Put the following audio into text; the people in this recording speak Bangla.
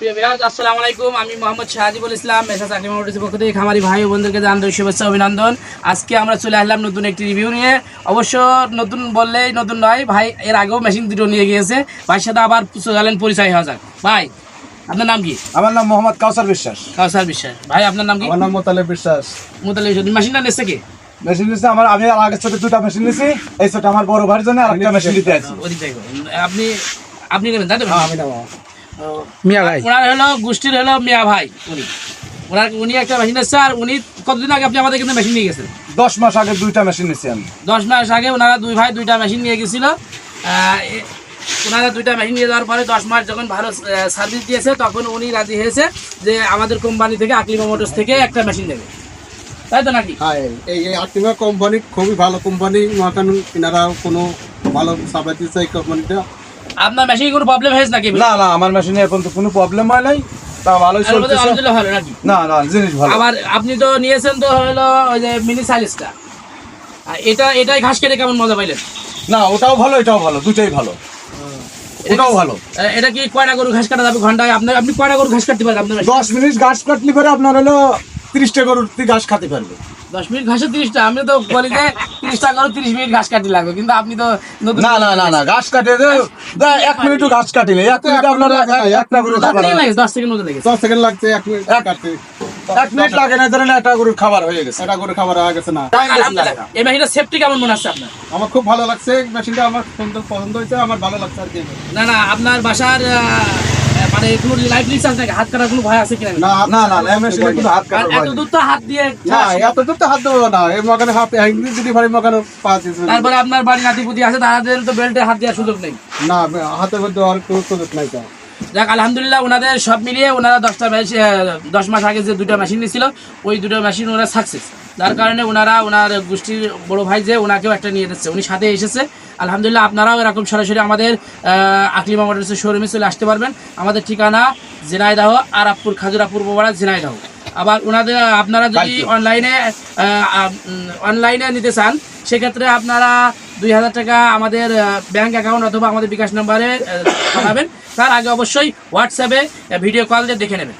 প্রিয় বিহার আসসালামু আলাইকুম। আমি মোহাম্মদ শাহাজিবুল ইসলাম মেসা চাকরি মোটরসের পক্ষ থেকে খামারি ভাই বোনদেরকে জানাই শুভেচ্ছা অভিনন্দন। আজকে আমরা চলে আসলাম নতুন একটি রিভিউ নিয়ে। অবশ্য নতুন বললেই নতুন নয় ভাই এর আগেও মেশিন দুটো নিয়ে গিয়েছে। ভাইয়ের সাথে আবার গেলেন পরিচয় হওয়া যাক। ভাই আপনার নাম কি? আমার নাম মোহাম্মদ কাউসার বিশ্বাস। কাউসার বিশ্বাস। ভাই আপনার নাম কি? আমার নাম মোতালেব বিশ্বাস। মুতালি মেশিনটা নিচ্ছে কি? মেশিন আমার আমি আগের ছোট দুটা মেশিন নিচ্ছি এই ছোট আমার বড় ভাইয়ের জন্য আর মেশিন নিতে আছি। আপনি আপনি নেবেন তাই তো? আমি নেব। মিয়া ভাই। ওনার হলো গোষ্ঠীর হলো মিয়া ভাই উনি। ওনার উনি একটা মেশিন এসছে আর উনি কতদিন আগে আপনি আমাদের কিন্তু মেশিন নিয়ে গেছেন? দশ মাস আগে দুইটা মেশিন নিচ্ছি আমি। দশ মাস আগে ওনারা দুই ভাই দুইটা মেশিন নিয়ে গেছিল। ওনারা দুইটা মেশিন নিয়ে যাওয়ার পরে দশ মাস যখন ভালো সার্ভিস দিয়েছে তখন উনি রাজি হয়েছে যে আমাদের কোম্পানি থেকে আকলিমা মোটরস থেকে একটা মেশিন নেবে। তাই তো নাকি? হ্যাঁ এই আর্টিমা কোম্পানি খুবই ভালো কোম্পানি মাখানো এনারা কোনো ভালো দিচ্ছে এই কোম্পানিটা আপনার মেশিনে কোনো প্রবলেম হয়েছে নাকি? না না আমার মেশিনে এখন তো কোনো প্রবলেম হয় নাই। তা ভালোই চলতেছে। আলহামদুলিল্লাহ ভালো নাকি? না না জিনিস ভালো। আবার আপনি তো নিয়েছেন তো হলো ওই যে মিনি সাইলেসটা এটা এটাই ঘাস কেটে কেমন মজা পাইলেন? না ওটাও ভালো এটাও ভালো দুটাই ভালো। ওটাও ভালো। এটা কি কয়টা গরু ঘাস কাটা যাবে ঘন্টায়? আপনার আপনি কয়টা গরু ঘাস কাটতে পারেন আপনার দশ মিনিট ঘাস কাটলি পরে আপনার হলো তিরিশটা গরুর ঘাস খাতে পারবে। দশ মিনিট ঘাসে তিরিশটা আমি তো বলি যে তিরিশটা গরু তিরিশ মিনিট ঘাস কাটতে লাগবে কিন্তু আপনি তো না না না না ঘাস কাটে দে দে, এক মিনিটও ঘাস কাটিলে এক মিনিট আপনার একটা গরু দশ সেকেন্ড লাগে মতো লেগেছে। দশ সেকেন্ড লাগছে এক মিনিট কাটতে এক মিনিট লাগে না ধরেন একটা গরুর খাবার হয়ে গেছে। এটা করে খাবার হয়ে গেছে না। এই মেশিনটা সেফটি কেমন মনে হচ্ছে আপনার? আমার খুব ভালো লাগছে মেশিনটা আমার সুন্দর পছন্দ হয়েছে আমার ভালো লাগছে আর কি। না না আপনার বাসার আহ, মানে কোনো লাইফ রিস্ক নাকি? হাত কাটার ভয় আছে কিনা? না না না না কিন্তু হাত কারণ এত দূর তো হাত দিয়ে না এত দূর তো হাত দেবো না। এই মগানে হাত একদিন যদি ভারী মগানে পা তারপরে আপনার বাড়ি নাতিপুতি আছে তাদের তো বেল্টে হাত দেওয়ার সুযোগ নেই। না হাতের মধ্যে আর কোনো সুযোগ নাই তো যাক আলহামদুলিল্লাহ ওনাদের সব মিলিয়ে ওনারা দশটা দশ মাস আগে যে দুটো মেশিন নিয়েছিল ওই দুটো মেশিন ওনারা সাকসেস যার কারণে ওনারা ওনার গোষ্ঠীর বড় ভাই যে ওনাকেও একটা নিয়ে যাচ্ছে উনি সাথে এসেছে। আলহামদুলিল্লাহ আপনারাও এরকম সরাসরি আমাদের আকলিমা মোটরসের শোরুমে চলে আসতে পারবেন। আমাদের ঠিকানা জেনাইদাহ আরাপুর খাজুরাপুর বোবাড়া জেনাইদাহ আবার ওনাদের আপনারা যদি অনলাইনে অনলাইনে নিতে চান সেক্ষেত্রে আপনারা দুই হাজার টাকা আমাদের ব্যাংক অ্যাকাউন্ট অথবা আমাদের বিকাশ নাম্বারে পাঠাবেন। তার আগে অবশ্যই হোয়াটসঅ্যাপে ভিডিও কল দিয়ে দেখে নেবেন।